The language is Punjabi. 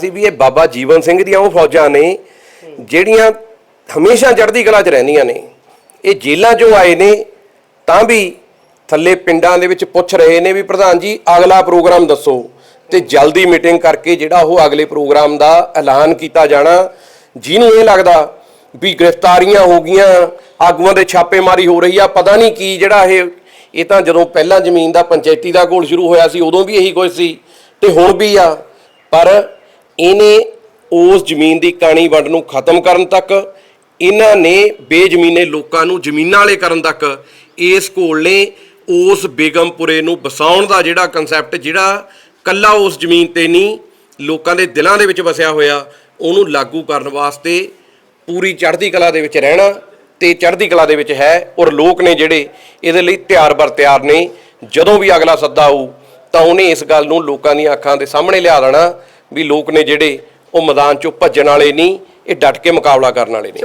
ਸੀ ਵੀ ਇਹ ਬਾਬਾ ਜੀਵਨ ਸਿੰਘ ਦੀਆਂ ਉਹ ਫੌਜਾਂ ਨੇ, ਜਿਹੜੀਆਂ ਹਮੇਸ਼ਾ ਚੜ੍ਹਦੀ ਕਲਾ 'ਚ ਰਹਿੰਦੀਆਂ ਨੇ। ਇਹ ਜੇਲ੍ਹਾਂ 'ਚੋਂ ਆਏ ਨੇ, ਤਾਂ ਵੀ ਥੱਲੇ ਪਿੰਡਾਂ ਦੇ ਵਿੱਚ ਪੁੱਛ ਰਹੇ ਨੇ ਵੀ ਪ੍ਰਧਾਨ ਜੀ, ਅਗਲਾ ਪ੍ਰੋਗਰਾਮ ਦੱਸੋ। ਤੇ ਜਲਦੀ ਮੀਟਿੰਗ ਕਰਕੇ ਜਿਹੜਾ ਉਹ ਅਗਲੇ ਪ੍ਰੋਗਰਾਮ ਦਾ ਐਲਾਨ ਕੀਤਾ ਜਾਣਾ, ਜਿਹਨੂੰ ਇਹ ਲੱਗਦਾ ਵੀ ਗ੍ਰਿਫਤਾਰੀਆਂ ਹੋ ਗਈਆਂ, ਆਗੂਆਂ ਦੇ ਛਾਪੇਮਾਰੀ ਹੋ ਰਹੀ ਆ, ਪਤਾ ਨਹੀਂ ਕੀ ਜਿਹੜਾ ਇਹ ਇਹ ਤਾਂ ਜਦੋਂ ਪਹਿਲਾਂ ਜ਼ਮੀਨ ਦਾ ਪੰਚਾਇਤੀ ਦਾ ਘੋਲ ਸ਼ੁਰੂ ਹੋਇਆ ਸੀ, ਉਦੋਂ ਵੀ ਇਹੀ ਕੁਝ ਸੀ। ਤੇ ਹੁਣ ਵੀ ਆ, ਪਰ ਇਹਨੇ ਉਸ ਜ਼ਮੀਨ ਦੀ ਕਾਣੀ ਵੰਡ ਨੂੰ ਖਤਮ ਕਰਨ ਤੱਕ, ਇਹਨਾਂ ਨੇ ਬੇਜ਼ਮੀਨੇ ਲੋਕਾਂ ਨੂੰ ਜ਼ਮੀਨਾਂ ਵਾਲੇ ਕਰਨ ਤੱਕ, ਇਸ ਘੋਲ ਨੇ ਉਸ ਬੇਗਮਪੁਰੇ ਨੂੰ ਵਸਾਉਣ ਦਾ ਜਿਹੜਾ ਕਨਸੈਪਟ ਜਿਹੜਾ ਕੱਲਾ ਉਸ ਜ਼ਮੀਨ ਤੇ ਨਹੀਂ, ਲੋਕਾਂ ਦੇ ਦਿਲਾਂ ਦੇ ਵਿੱਚ ਵਸਿਆ ਹੋਇਆ, ਉਹਨੂੰ ਲਾਗੂ ਕਰਨ ਵਾਸਤੇ ਪੂਰੀ ਚੜ੍ਹਦੀ ਕਲਾ ਦੇ ਵਿੱਚ ਰਹਿਣਾ ਤੇ ਚੜ੍ਹਦੀ ਕਲਾ ਦੇ ਵਿੱਚ ਹੈ ਔਰ ਲੋਕ ਨੇ ਜਿਹੜੇ ਇਹਦੇ ਲਈ ਤਿਆਰ ਬਰ ਤਿਆਰ ਨੇ, ਜਦੋਂ ਵੀ ਅਗਲਾ ਸੱਦਾ ਆਊ, ਤਾਂ ਉਹਨੇ ਇਸ ਗੱਲ ਨੂੰ ਲੋਕਾਂ ਦੀਆਂ ਅੱਖਾਂ ਦੇ ਸਾਹਮਣੇ ਲਿਆ ਦੇਣਾ ਵੀ ਲੋਕ ਨੇ ਜਿਹੜੇ ਉਹ ਮੈਦਾਨ ਚੋਂ ਭੱਜਣ ਵਾਲੇ ਨਹੀਂ, ਇਹ ਡਟ ਕੇ ਮੁਕਾਬਲਾ ਕਰਨ ਵਾਲੇ ਨੇ।